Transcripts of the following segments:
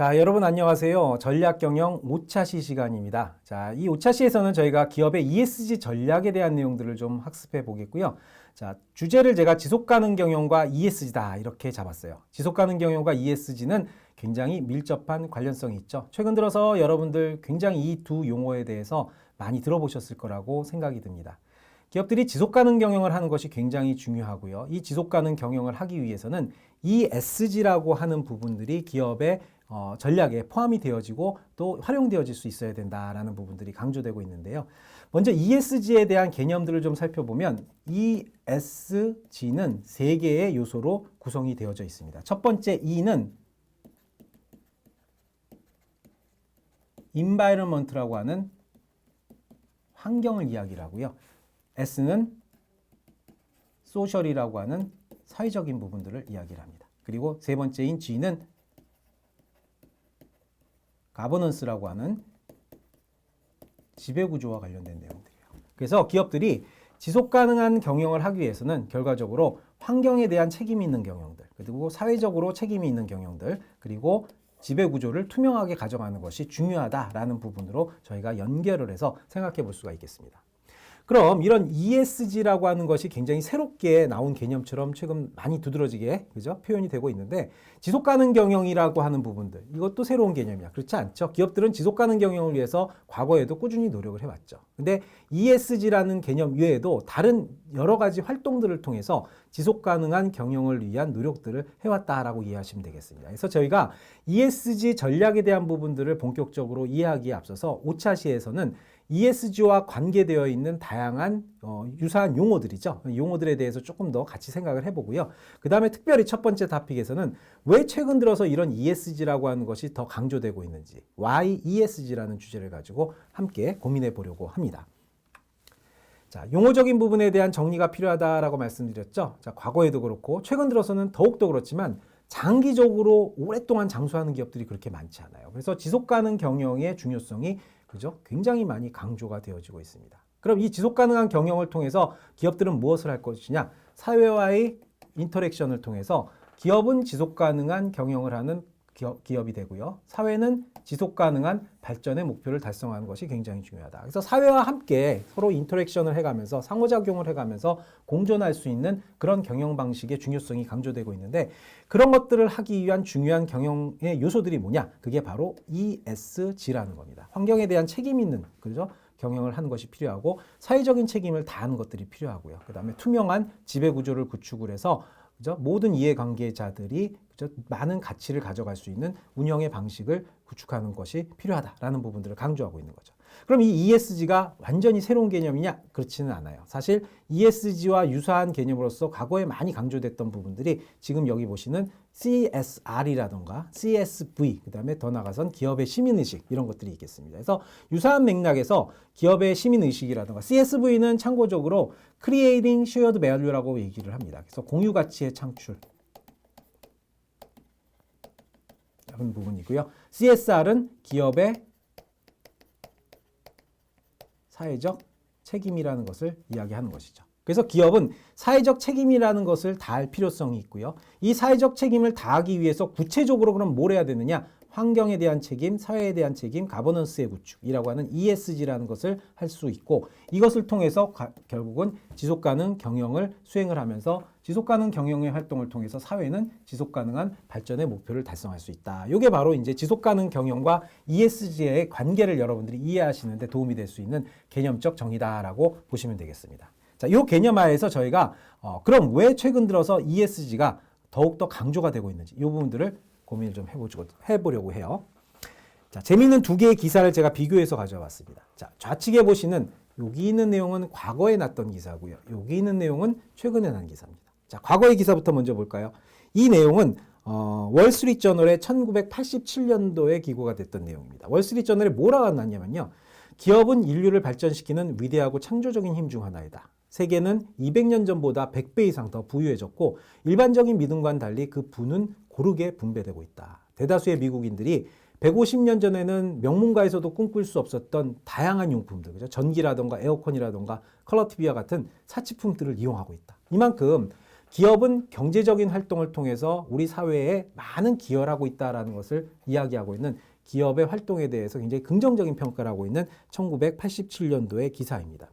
자, 여러분 안녕하세요. 전략 경영 5차시 시간입니다. 자, 이 5차시에서는 저희가 기업의 ESG 전략에 대한 내용들을 좀 학습해 보겠고요. 자, 주제를 제가 지속 가능 경영과 ESG다 이렇게 잡았어요. 지속 가능 경영과 ESG는 굉장히 밀접한 관련성이 있죠. 최근 들어서 여러분들 굉장히 이 두 용어에 대해서 많이 들어보셨을 거라고 생각이 듭니다. 기업들이 지속 가능 경영을 하는 것이 굉장히 중요하고요. 이 지속 가능 경영을 하기 위해서는 ESG라고 하는 부분들이 기업의 어, 전략에 포함이 되어지고 또 활용되어질 수 있어야 된다라는 부분들이 강조되고 있는데요. 먼저 ESG에 대한 개념들을 좀 살펴보면 ESG는 세 개의 요소로 구성이 되어져 있습니다. 첫 번째 E는 environment라고 하는 환경을 이야기를 하고요. S는 social이라고 하는 사회적인 부분들을 이야기를 합니다. 그리고 세 번째인 G는 가버넌스라고 하는 지배 구조와 관련된 내용들이에요. 그래서 기업들이 지속 가능한 경영을 하기 위해서는 결과적으로 환경에 대한 책임이 있는 경영들, 그리고 사회적으로 책임이 있는 경영들, 그리고 지배 구조를 투명하게 가져가는 것이 중요하다라는 부분으로 저희가 연결을 해서 생각해 볼 수가 있겠습니다. 그럼 이런 ESG라고 하는 것이 굉장히 새롭게 나온 개념처럼 최근 많이 두드러지게 그죠? 표현이 되고 있는데 지속 가능 경영이라고 하는 부분들 이것도 새로운 개념이야. 그렇지 않죠? 기업들은 지속 가능 경영을 위해서 과거에도 꾸준히 노력을 해 왔죠. 근데 ESG라는 개념 외에도 다른 여러 가지 활동들을 통해서 지속 가능한 경영을 위한 노력들을 해 왔다라고 이해하시면 되겠습니다. 그래서 저희가 ESG 전략에 대한 부분들을 본격적으로 이해하기에 앞서서 5차 시에서는 ESG와 관계되어 있는 다양한 어, 유사한 용어들이죠. 용어들에 대해서 조금 더 같이 생각을 해보고요. 그 다음에 특별히 첫 번째 다픽에서는 왜 최근 들어서 이런 ESG라고 하는 것이 더 강조되고 있는지, why ESG라는 주제를 가지고 함께 고민해 보려고 합니다. 자, 용어적인 부분에 대한 정리가 필요하다라고 말씀드렸죠. 자, 과거에도 그렇고 최근 들어서는 더욱더 그렇지만 장기적으로 오랫동안 장수하는 기업들이 그렇게 많지 않아요. 그래서 지속 가능 경영의 중요성이 그죠? 굉장히 많이 강조가 되어지고 있습니다. 그럼 이 지속 가능한 경영을 통해서 기업들은 무엇을 할 것이냐? 사회와의 인터랙션을 통해서 기업은 지속 가능한 경영을 하는 기업, 기업 이 되고요. 사회는 지속 가능한 발전의 목표를 달성하는 것이 굉장히 중요하다. 그래서 사회와 함께 서로 인터랙션을 해가면서 상호작용을 해가면서 공존할 수 있는 그런 경영 방식의 중요성이 강조되고 있는데 그런 것들을 하기 위한 중요한 경영의 요소들이 뭐냐? 그게 바로 ESG라는 겁니다. 환경에 대한 책임 있는 그죠? 경영을 하는 것이 필요하고 사회적인 책임을 다하는 것들이 필요하고요. 그다음에 투명한 지배 구조를 구축을 해서 그죠? 모든 이해관계자들이 그죠? 많은 가치를 가져갈 수 있는 운영의 방식을 구축하는 것이 필요하다라는 부분들을 강조하고 있는 거죠. 그럼 이 ESG가 완전히 새로운 개념이냐? 그렇지는 않아요. 사실 ESG와 유사한 개념으로서 과거에 많이 강조됐던 부분들이 지금 여기 보시는 CSR이라던가 CSV, 그 다음에 더 나가선 기업의 시민의식 이런 것들이 있겠습니다. 그래서 유사한 맥락에서 기업의 시민의식이라던가 CSV는 참고적으로 Creating Shared Value라고 얘기를 합니다. 그래서 공유 가치의 창출. 그런 부분이고요. CSR은 기업의 사회적 책임이라는 것을 이야기하는 것이죠. 그래서 기업은 사회적 책임이라는 것을 다할 필요성이 있고요. 이 사회적 책임을 다하기 위해서 구체적으로 그럼 뭘 해야 되느냐? 환경에 대한 책임, 사회에 대한 책임, 가버넌스의 구축이라고 하는 ESG라는 것을 할 수 있고 이것을 통해서 가, 결국은 지속 가능 경영을 수행을 하면서 지속 가능 경영의 활동을 통해서 사회는 지속 가능한 발전의 목표를 달성할 수 있다. 이게 바로 이제 지속 가능 경영과 ESG의 관계를 여러분들이 이해하시는데 도움이 될 수 있는 개념적 정의다라고 보시면 되겠습니다. 자, 이 개념 하에서 저희가 어, 그럼 왜 최근 들어서 ESG가 더욱더 강조가 되고 있는지 이 부분들을 고민을 좀 해보고, 해보려고 해요. 자, 재미있는 두 개의 기사를 제가 비교해서 가져왔습니다. 자, 좌측에 보시는 여기 있는 내용은 과거에 났던 기사고요. 여기 있는 내용은 최근에 난 기사입니다. 자, 과거의 기사부터 먼저 볼까요? 이 내용은 어, 월스트리트저널의 1987년도에 기고가 됐던 내용입니다. 월스트리트저널에 뭐라고 났냐면요. 기업은 인류를 발전시키는 위대하고 창조적인 힘 중 하나이다. 세계는 200년 전보다 100배 이상 더 부유해졌고 일반적인 믿음과는 달리 그 부는 고르게 분배되고 있다. 대다수의 미국인들이 150년 전에는 명문가에서도 꿈꿀 수 없었던 다양한 용품들, 그죠? 전기라던가 에어컨이라던가 컬러 TV와 같은 사치품들을 이용하고 있다. 이만큼 기업은 경제적인 활동을 통해서 우리 사회에 많은 기여를 하고 있다라는 것을 이야기하고 있는 기업의 활동에 대해서 굉장히 긍정적인 평가를 하고 있는 1987년도의 기사입니다.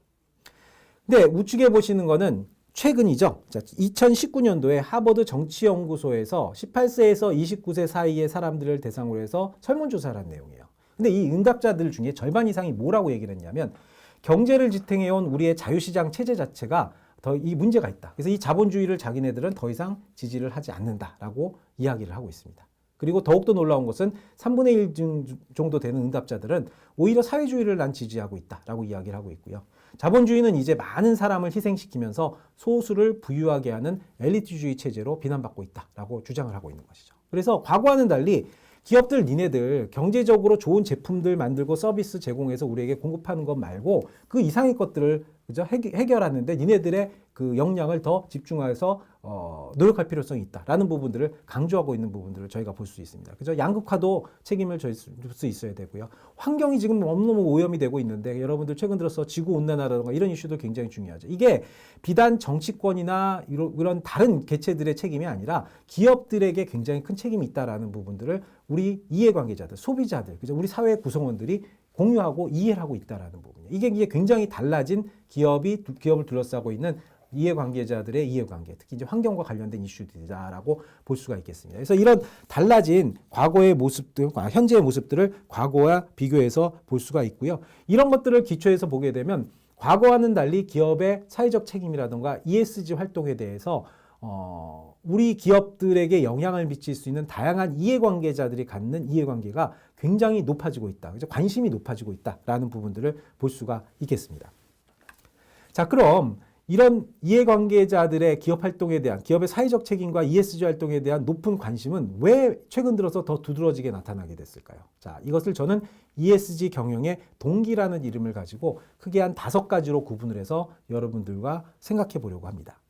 근데 우측에 보시는 거는 최근이죠. 자, 2019년도에 하버드 정치연구소에서 18세에서 29세 사이의 사람들을 대상으로 해서 설문조사를 한 내용이에요. 근데 이 응답자들 중에 절반 이상이 뭐라고 얘기를 했냐면 경제를 지탱해온 우리의 자유시장 체제 자체가 더 이 문제가 있다. 그래서 이 자본주의를 자기네들은 더 이상 지지를 하지 않는다라고 이야기를 하고 있습니다. 그리고 더욱더 놀라운 것은 3분의 1 정도 되는 응답자들은 오히려 사회주의를 난 지지하고 있다라고 이야기를 하고 있고요. 자본주의는 이제 많은 사람을 희생시키면서 소수를 부유하게 하는 엘리트주의 체제로 비난받고 있다라고 주장을 하고 있는 것이죠. 그래서 과거와는 달리 기업들 니네들 경제적으로 좋은 제품들 만들고 서비스 제공해서 우리에게 공급하는 것 말고 그 이상의 것들을 그죠 해결하는데 니네들의 그 역량을 더 집중해서 어, 노력할 필요성이 있다라는 부분들을 강조하고 있는 부분들을 저희가 볼 수 있습니다. 그죠? 양극화도 책임을 질 수 있어야 되고요. 환경이 지금 너무너무 오염이 되고 있는데 여러분들 최근 들어서 지구 온난화라든가 이런 이슈도 굉장히 중요하죠. 이게 비단 정치권이나 이런, 다른 개체들의 책임이 아니라 기업들에게 굉장히 큰 책임이 있다라는 부분들을 우리 이해관계자들, 소비자들, 그죠? 우리 사회 구성원들이 공유하고 이해를 하고 있다라는 부분이에요. 이게 굉장히 달라진 기업이 기업을 둘러싸고 있는 이해관계자들의 이해관계, 특히 이제 환경과 관련된 이슈들이다라고 볼 수가 있겠습니다. 그래서 이런 달라진 과거의 모습들, 아, 현재의 모습들을 과거와 비교해서 볼 수가 있고요. 이런 것들을 기초해서 보게 되면 과거와는 달리 기업의 사회적 책임이라든가 ESG 활동에 대해서 어, 우리 기업들에게 영향을 미칠 수 있는 다양한 이해관계자들이 갖는 이해관계가 굉장히 높아지고 있다. 그죠? 관심이 높아지고 있다라는 부분들을 볼 수가 있겠습니다. 자, 그럼 이런 이해관계자들의 기업 활동에 대한 기업의 사회적 책임과 ESG 활동에 대한 높은 관심은 왜 최근 들어서 더 두드러지게 나타나게 됐을까요? 자, 이것을 저는 ESG 경영의 동기라는 이름을 가지고 크게 한 다섯 가지로 구분을 해서 여러분들과 생각해 보려고 합니다.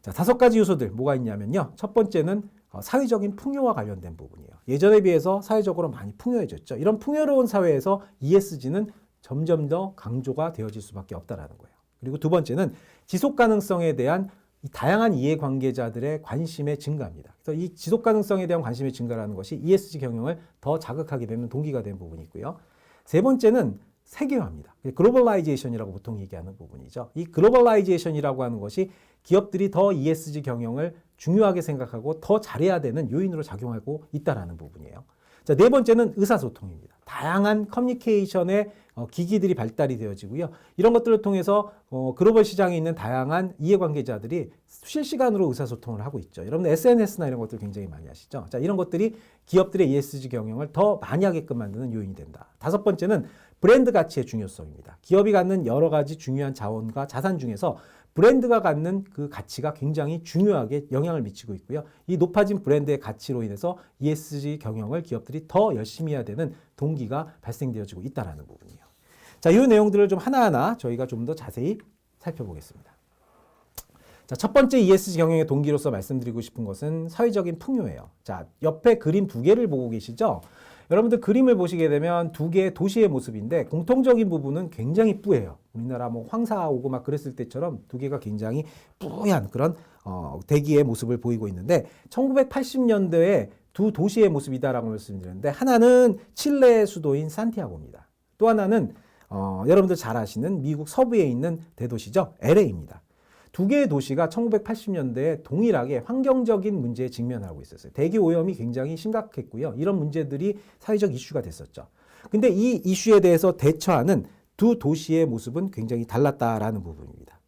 자, 다섯 가지 요소들 뭐가 있냐면요. 첫 번째는 어, 사회적인 풍요와 관련된 부분이에요. 예전에 비해서 사회적으로 많이 풍요해졌죠. 이런 풍요로운 사회에서 ESG는 점점 더 강조가 되어질 수밖에 없다라는 거예요. 그리고 두 번째는 지속 가능성에 대한 다양한 이해관계자들의 관심의 증가입니다. 그래서 이 지속 가능성에 대한 관심의 증가라는 것이 ESG 경영을 더 자극하게 되는 동기가 된 부분이 있고요. 세 번째는 세계화입니다. 글로벌라이제이션이라고 보통 얘기하는 부분이죠. 이 글로벌라이제이션이라고 하는 것이 기업들이 더 ESG 경영을 중요하게 생각하고 더 잘해야 되는 요인으로 작용하고 있다라는 부분이에요. 자, 네 번째는 의사소통입니다. 다양한 커뮤니케이션의 어, 기기들이 발달이 되어지고요. 이런 것들을 통해서 어, 글로벌 시장에 있는 다양한 이해관계자들이 실시간으로 의사소통을 하고 있죠. 여러분 SNS나 이런 것들 굉장히 많이 하시죠. 자, 이런 것들이 기업들의 ESG 경영을 더 많이 하게끔 만드는 요인이 된다. 다섯 번째는 브랜드 가치의 중요성입니다. 기업이 갖는 여러 가지 중요한 자원과 자산 중에서 브랜드가 갖는 그 가치가 굉장히 중요하게 영향을 미치고 있고요. 이 높아진 브랜드의 가치로 인해서 ESG 경영을 기업들이 더 열심히 해야 되는 동기가 발생되어지고 있다는 부분이에요. 자, 이 내용들을 좀 하나하나 저희가 좀 더 자세히 살펴보겠습니다. 자, 첫 번째 ESG 경영의 동기로서 말씀드리고 싶은 것은 사회적인 풍요예요. 자, 옆에 그림 두 개를 보고 계시죠? 여러분들 그림을 보시게 되면 두 개의 도시의 모습인데 공통적인 부분은 굉장히 뿌예요. 우리나라 뭐 황사 오고 막 그랬을 때처럼 두 개가 굉장히 뿌얀 그런 어, 대기의 모습을 보이고 있는데 1980년대에 두 도시의 모습이다라고 말씀드렸는데 하나는 칠레 수도인 산티아고입니다. 또 하나는 어, 여러분들 잘 아시는 미국 서부에 있는 대도시죠. LA입니다. 두 개의 도시가 1980년대에 동일하게 환경적인 문제에 직면하고 있었어요. 대기 오염이 굉장히 심각했고요. 이런 문제들이 사회적 이슈가 됐었죠. 근데 이 이슈에 대해서 대처하는 두 도시의 모습은 굉장히 달랐다라는 부분입니다.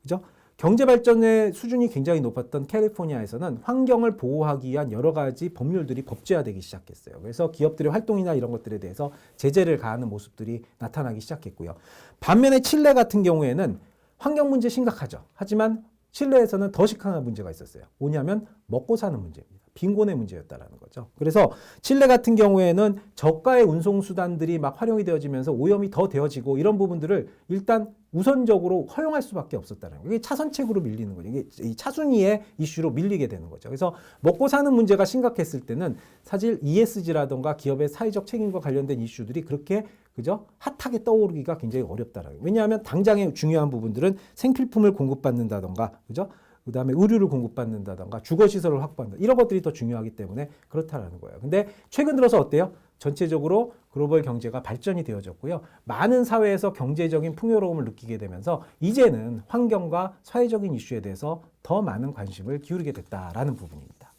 그죠? 경제 발전의 수준이 굉장히 높았던 캘리포니아에서는 환경을 보호하기 위한 여러 가지 법률들이 법제화되기 시작했어요. 그래서 기업들의 활동이나 이런 것들에 대해서 제재를 가하는 모습들이 나타나기 시작했고요. 반면에 칠레 같은 경우에는 환경 문제 심각하죠. 하지만 칠레에서는 더 심각한 문제가 있었어요. 뭐냐면 먹고 사는 문제입니다. 빈곤의 문제였다라는 거죠. 그래서 칠레 같은 경우에는 저가의 운송 수단들이 막 활용이 되어지면서 오염이 더 되어지고 이런 부분들을 일단 우선적으로 허용할 수밖에 없었다는 거예요. 이게 차선책으로 밀리는 거죠. 이게 이 차순위의 이슈로 밀리게 되는 거죠. 그래서 먹고 사는 문제가 심각했을 때는 사실 ESG라던가 기업의 사회적 책임과 관련된 이슈들이 그렇게 그죠? 핫하게 떠오르기가 굉장히 어렵다라는 거예요. 왜냐하면 당장의 중요한 부분들은 생필품을 공급받는다던가 그죠? 그 다음에 의류를 공급받는다던가 주거 시설을 확보한다. 이런 것들이 더 중요하기 때문에 그렇다라는 거예요. 근데 최근 들어서 어때요? 전체적으로 글로벌 경제가 발전이 되어졌고요. 많은 사회에서 경제적인 풍요로움을 느끼게 되면서 이제는 환경과 사회적인 이슈에 대해서 더 많은 관심을 기울이게 됐다라는 부분입니다.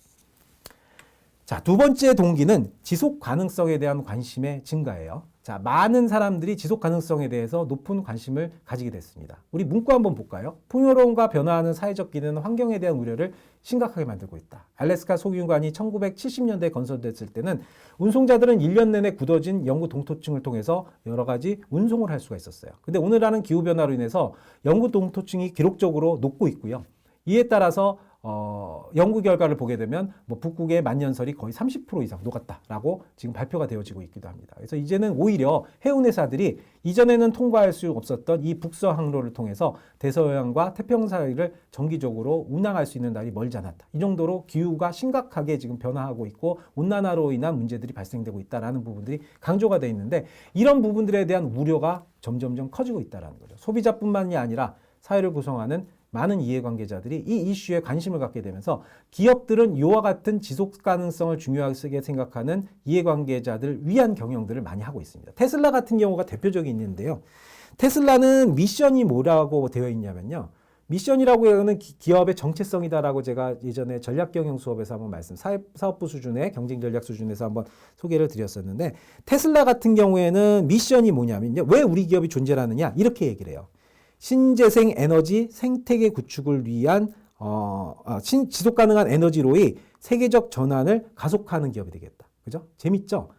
자, 두 번째 동기는 지속 가능성에 대한 관심의 증가예요. 자, 많은 사람들이 지속 가능성에 대해서 높은 관심을 가지게 됐습니다. 우리 문구 한번 볼까요? 풍요로움과 변화하는 사회적 기능은 환경에 대한 우려를 심각하게 만들고 있다. 알래스카 소유관이 1970년대에 건설됐을 때는 운송자들은 1년 내내 굳어진 영구 동토층을 통해서 여러 가지 운송을 할 수가 있었어요. 근데 오늘날은 기후 변화로 인해서 영구 동토층이 기록적으로 녹고 있고요. 이에 따라서 어, 연구 결과를 보게 되면 뭐 북극의 만년설이 거의 30% 이상 녹았다라고 지금 발표가 되어지고 있기도 합니다. 그래서 이제는 오히려 해운 회사들이 이전에는 통과할 수 없었던 이 북서 항로를 통해서 대서양과 태평양 사이를 정기적으로 운항할 수 있는 날이 멀지 않았다. 이 정도로 기후가 심각하게 지금 변화하고 있고 온난화로 인한 문제들이 발생되고 있다라는 부분들이 강조가 돼 있는데 이런 부분들에 대한 우려가 점점점 커지고 있다라는 거죠. 소비자뿐만이 아니라 사회를 구성하는 많은 이해관계자들이 이 이슈에 관심을 갖게 되면서 기업들은 이와 같은 지속 가능성을 중요하게 생각하는 이해관계자들 위한 경영들을 많이 하고 있습니다. 테슬라 같은 경우가 대표적인 있는데요. 테슬라는 미션이 뭐라고 되어 있냐면요. 미션이라고 하는 기업의 정체성이다라고 제가 예전에 전략 경영 수업에서 한번 말씀 사업부 수준의 경쟁 전략 수준에서 한번 소개를 드렸었는데 테슬라 같은 경우에는 미션이 뭐냐면요. 왜 우리 기업이 존재하느냐 이렇게 얘기를 해요. 신재생 에너지 생태계 구축을 위한 어, 아, 신, 지속 가능한 에너지로의 세계적 전환을 가속화하는 기업이 되겠다. 그죠? 재밌죠?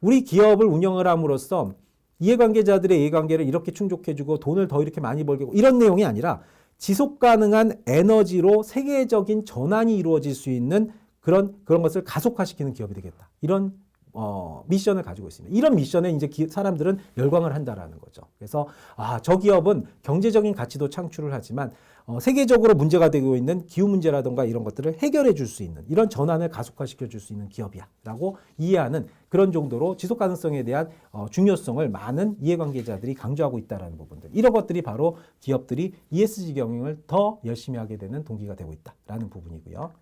우리 기업을 운영을 함으로써 이해관계자들의 이해관계를 이렇게 충족해주고 돈을 더 이렇게 많이 벌게 이런 내용이 아니라 지속 가능한 에너지로 세계적인 전환이 이루어질 수 있는 그런 그런 것을 가속화시키는 기업이 되겠다. 이런 어, 미션을 가지고 있습니다. 이런 미션에 이제 기, 사람들은 열광을 한다라는 거죠. 그래서 아, 저 기업은 경제적인 가치도 창출을 하지만 어, 세계적으로 문제가 되고 있는 기후 문제라든가 이런 것들을 해결해 줄 수 있는 이런 전환을 가속화시켜 줄 수 있는 기업이야라고 이해하는 그런 정도로 지속 가능성에 대한 어, 중요성을 많은 이해관계자들이 강조하고 있다라는 부분들. 이런 것들이 바로 기업들이 ESG 경영을 더 열심히 하게 되는 동기가 되고 있다라는 부분이고요.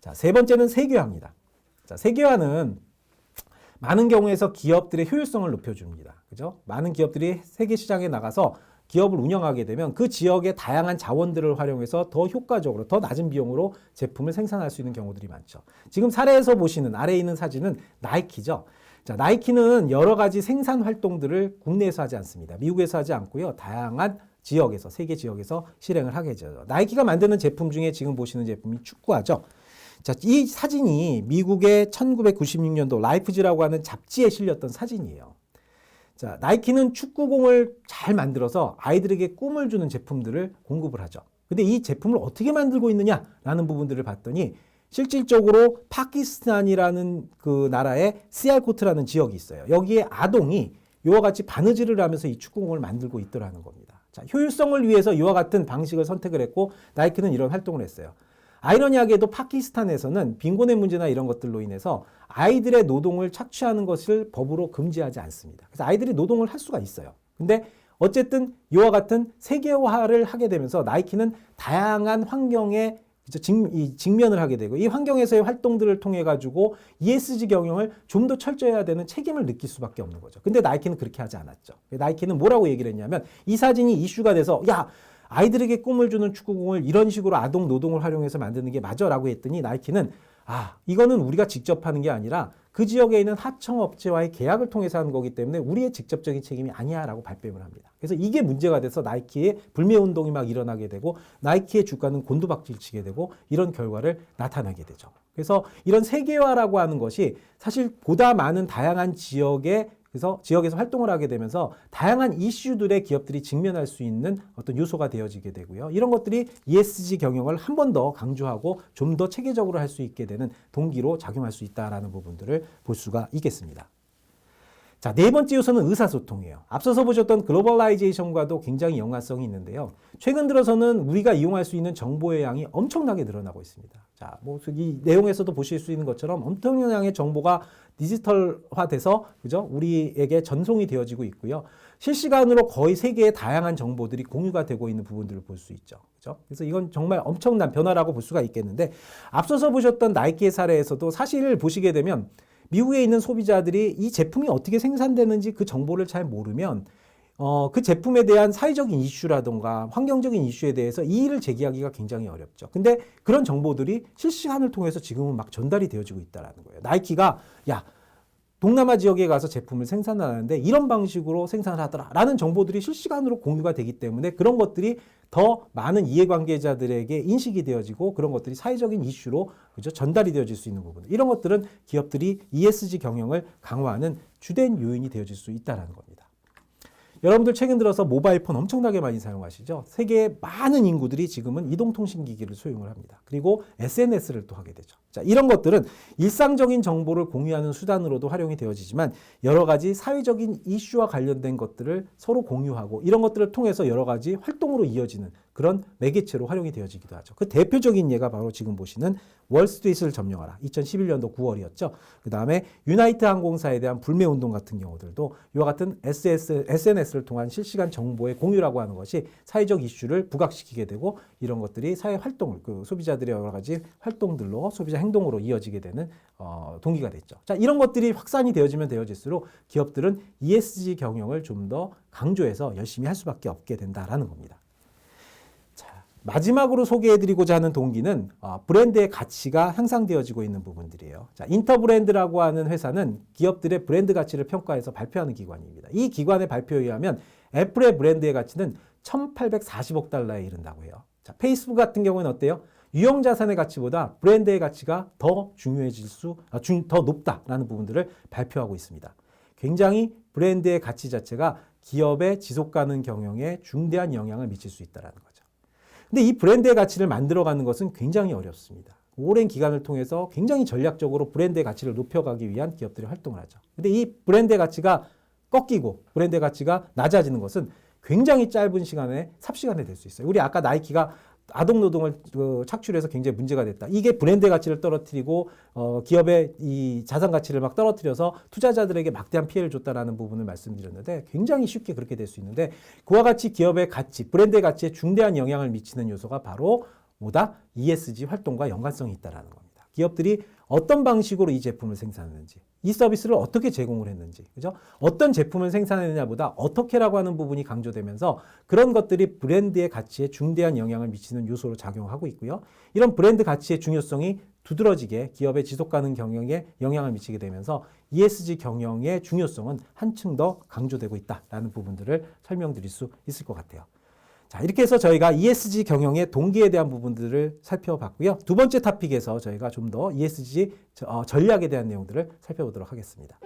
자, 세 번째는 세계화입니다. 자, 세계화는 많은 경우에서 기업들의 효율성을 높여줍니다. 그죠? 많은 기업들이 세계 시장에 나가서 기업을 운영하게 되면 그 지역의 다양한 자원들을 활용해서 더 효과적으로 더 낮은 비용으로 제품을 생산할 수 있는 경우들이 많죠. 지금 사례에서 보시는 아래에 있는 사진은 나이키죠. 자, 나이키는 여러 가지 생산 활동들을 국내에서 하지 않습니다. 미국에서 하지 않고요. 다양한 지역에서 세계 지역에서 실행을 하게 되죠. 나이키가 만드는 제품 중에 지금 보시는 제품이 축구화죠. 자, 이 사진이 미국의 1996년도 라이프지라고 하는 잡지에 실렸던 사진이에요. 자, 나이키는 축구공을 잘 만들어서 아이들에게 꿈을 주는 제품들을 공급을 하죠. 근데 이 제품을 어떻게 만들고 있느냐라는 부분들을 봤더니 실질적으로 파키스탄이라는 그 나라의 시알코트라는 지역이 있어요. 여기에 아동이 이와 같이 바느질을 하면서 이 축구공을 만들고 있더라는 겁니다. 자, 효율성을 위해서 이와 같은 방식을 선택을 했고 나이키는 이런 활동을 했어요. 아이러니하게도 파키스탄에서는 빈곤의 문제나 이런 것들로 인해서 아이들의 노동을 착취하는 것을 법으로 금지하지 않습니다. 그래서 아이들이 노동을 할 수가 있어요. 근데 어쨌든 이와 같은 세계화를 하게 되면서 나이키는 다양한 환경에 직, 면을 하게 되고 이 환경에서의 활동들을 통해 가지고 ESG 경영을 좀 더 철저해야 되는 책임을 느낄 수밖에 없는 거죠. 근데 나이키는 그렇게 하지 않았죠. 나이키는 뭐라고 얘기를 했냐면 이 사진이 이슈가 돼서 야 아이들에게 꿈을 주는 축구공을 이런 식으로 아동 노동을 활용해서 만드는 게 맞아라고 했더니 나이키는 아, 이거는 우리가 직접 하는 게 아니라 그 지역에 있는 하청업체와의 계약을 통해서 하는 거기 때문에 우리의 직접적인 책임이 아니야라고 발뺌을 합니다. 그래서 이게 문제가 돼서 나이키의 불매 운동이 막 일어나게 되고 나이키의 주가는 곤두박질 치게 되고 이런 결과를 나타나게 되죠. 그래서 이런 세계화라고 하는 것이 사실 보다 많은 다양한 지역의 그래서 지역에서 활동을 하게 되면서 다양한 이슈들의 기업들이 직면할 수 있는 어떤 요소가 되어지게 되고요. 이런 것들이 ESG 경영을 한 번 더 강조하고 좀 더 체계적으로 할 수 있게 되는 동기로 작용할 수 있다라는 부분들을 볼 수가 있겠습니다. 자, 네 번째 요소는 의사소통이에요. 앞서서 보셨던 글로벌라이제이션과도 굉장히 연관성이 있는데요. 최근 들어서는 우리가 이용할 수 있는 정보의 양이 엄청나게 늘어나고 있습니다. 자, 뭐 이 내용에서도 보실 수 있는 것처럼 엄청난 양의 정보가 디지털화돼서 그죠? 우리에게 전송이 되어지고 있고요. 실시간으로 거의 세계의 다양한 정보들이 공유가 되고 있는 부분들을 볼 수 있죠. 그죠? 그래서 이건 정말 엄청난 변화라고 볼 수가 있겠는데 앞서서 보셨던 나이키의 사례에서도 사실 보시게 되면 미국에 있는 소비자들이 이 제품이 어떻게 생산되는지 그 정보를 잘 모르면 어, 그 제품에 대한 사회적인 이슈라던가 환경적인 이슈에 대해서 이의를 제기하기가 굉장히 어렵죠. 근데 그런 정보들이 실시간을 통해서 지금은 막 전달이 되어지고 있다라는 거예요. 나이키가 야 동남아 지역에 가서 제품을 생산하는데 이런 방식으로 생산을 하더라라는 정보들이 실시간으로 공유가 되기 때문에 그런 것들이 더 많은 이해관계자들에게 인식이 되어지고 그런 것들이 사회적인 이슈로 그죠 전달이 되어질 수 있는 부분 이런 것들은 기업들이 ESG 경영을 강화하는 주된 요인이 되어질 수 있다라는 겁니다. 여러분들 최근 들어서 모바일 폰 엄청나게 많이 사용하시죠? 세계의 많은 인구들이 지금은 이동통신기기를 소용을 합니다. 그리고 SNS를 또 하게 되죠. 자, 이런 것들은 일상적인 정보를 공유하는 수단으로도 활용이 되어지지만 여러 가지 사회적인 이슈와 관련된 것들을 서로 공유하고 이런 것들을 통해서 여러 가지 활동으로 이어지는 그런 매개체로 활용이 되어지기도 하죠. 그 대표적인 예가 바로 지금 보시는 월스트리트를 점령하라. 2011년도 9월이었죠. 그 다음에 유나이트 항공사에 대한 불매 운동 같은 경우들도 이와 같은 SS, SNS를 통한 실시간 정보의 공유라고 하는 것이 사회적 이슈를 부각시키게 되고 이런 것들이 사회 활동을 그 소비자들의 여러 가지 활동들로 소비자 행동으로 이어지게 되는 어, 동기가 됐죠. 자 이런 것들이 확산이 되어지면 되어질수록 기업들은 ESG 경영을 좀 더 강조해서 열심히 할 수밖에 없게 된다라는 겁니다. 마지막으로 소개해드리고자 하는 동기는 어, 브랜드의 가치가 향상되어지고 있는 부분들이에요. 자, 인터브랜드라고 하는 회사는 기업들의 브랜드 가치를 평가해서 발표하는 기관입니다. 이 기관의 발표에 의하면 애플의 브랜드의 가치는 1,840억 달러에 이른다고 해요. 자, 페이스북 같은 경우는 어때요? 유형 자산의 가치보다 브랜드의 가치가 더 중요해질 수, 아, 중, 더 높다라는 부분들을 발표하고 있습니다. 굉장히 브랜드의 가치 자체가 기업의 지속 가능 경영에 중대한 영향을 미칠 수 있다는 거죠. 근데 이 브랜드의 가치를 만들어가는 것은 굉장히 어렵습니다. 오랜 기간을 통해서 굉장히 전략적으로 브랜드의 가치를 높여가기 위한 기업들이 활동을 하죠. 근데 이 브랜드의 가치가 꺾이고 브랜드의 가치가 낮아지는 것은 굉장히 짧은 시간에 삽시간에 될 수 있어요. 우리 아까 나이키가 아동 노동을 그 착취해서 굉장히 문제가 됐다. 이게 브랜드 가치를 떨어뜨리고 어, 기업의 이 자산 가치를 막 떨어뜨려서 투자자들에게 막대한 피해를 줬다라는 부분을 말씀드렸는데 굉장히 쉽게 그렇게 될 수 있는데 그와 같이 기업의 가치, 브랜드의 가치에 중대한 영향을 미치는 요소가 바로 뭐다? ESG 활동과 연관성이 있다라는 겁니다. 기업들이 어떤 방식으로 이 제품을 생산하는지, 이 서비스를 어떻게 제공을 했는지, 그죠? 어떤 제품을 생산했느냐보다 어떻게라고 하는 부분이 강조되면서 그런 것들이 브랜드의 가치에 중대한 영향을 미치는 요소로 작용하고 있고요. 이런 브랜드 가치의 중요성이 두드러지게 기업의 지속 가능 경영에 영향을 미치게 되면서 ESG 경영의 중요성은 한층 더 강조되고 있다라는 부분들을 설명드릴 수 있을 것 같아요. 자, 이렇게 해서 저희가 ESG 경영의 동기에 대한 부분들을 살펴봤고요. 두 번째 토픽에서 저희가 좀 더 ESG 어, 전략에 대한 내용들을 살펴보도록 하겠습니다.